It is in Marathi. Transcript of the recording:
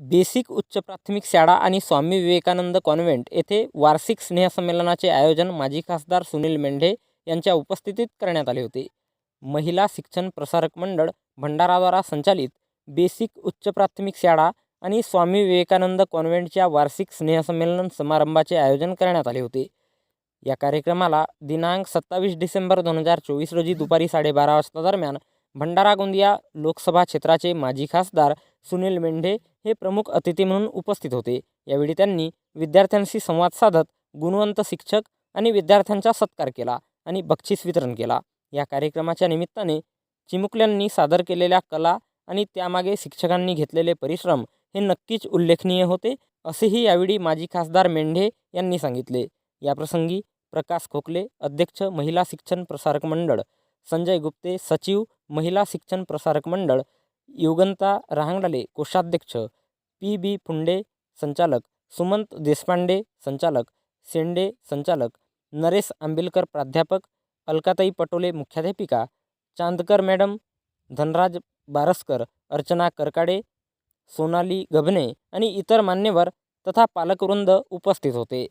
बेसिक उच्च प्राथमिक शाळा आणि स्वामी विवेकानंद कॉन्व्हेंट येथे वार्षिक स्नेहसंमेलनाचे आयोजन माजी खासदार सुनील मेंढे यांच्या उपस्थितीत करण्यात आले होते. महिला शिक्षण प्रसारक मंडळ भंडाराद्वारा संचालित बेसिक उच्च प्राथमिक शाळा आणि स्वामी विवेकानंद कॉन्व्हेंटच्या वार्षिक स्नेहसंमेलन समारंभाचे आयोजन करण्यात आले होते. या कार्यक्रमाला दिनांक सत्तावीस डिसेंबर दोन हजार चोवीस रोजी दुपारी साडेबारा वाजता दरम्यान भंडारा गोंदिया लोकसभा क्षेत्राचे माजी खासदार सुनील मेंढे हे प्रमुख अतिथी म्हणून उपस्थित होते. यावेळी त्यांनी विद्यार्थ्यांशी संवाद साधत गुणवंत शिक्षक आणि विद्यार्थ्यांचा सत्कार केला आणि बक्षीस वितरण केला. या कार्यक्रमाच्या निमित्ताने चिमुकल्यांनी सादर केलेल्या कला आणि त्यामागे शिक्षकांनी घेतलेले परिश्रम हे नक्कीच उल्लेखनीय होते असेही यावेळी माजी खासदार मेंढे यांनी सांगितले. याप्रसंगी प्रकाश खोकले अध्यक्ष महिला शिक्षण प्रसारक मंडळ संजय गुप्ते सचिव महिला शिक्षण प्रसारक मंडळ युगंता रहांगडाले कोषाध्यक्ष पी बी फुंडे संचालक सुमंत देशपांडे संचालक शेंडे संचालक नरेश आंबिलकर प्राध्यापक अलकाताई पटोले मुख्याध्यापिका चांदकर मॅडम धनराज बारसकर अर्चना करकाडे सोनाली गभने आणि इतर मान्यवर तथा पालकवृंद उपस्थित होते.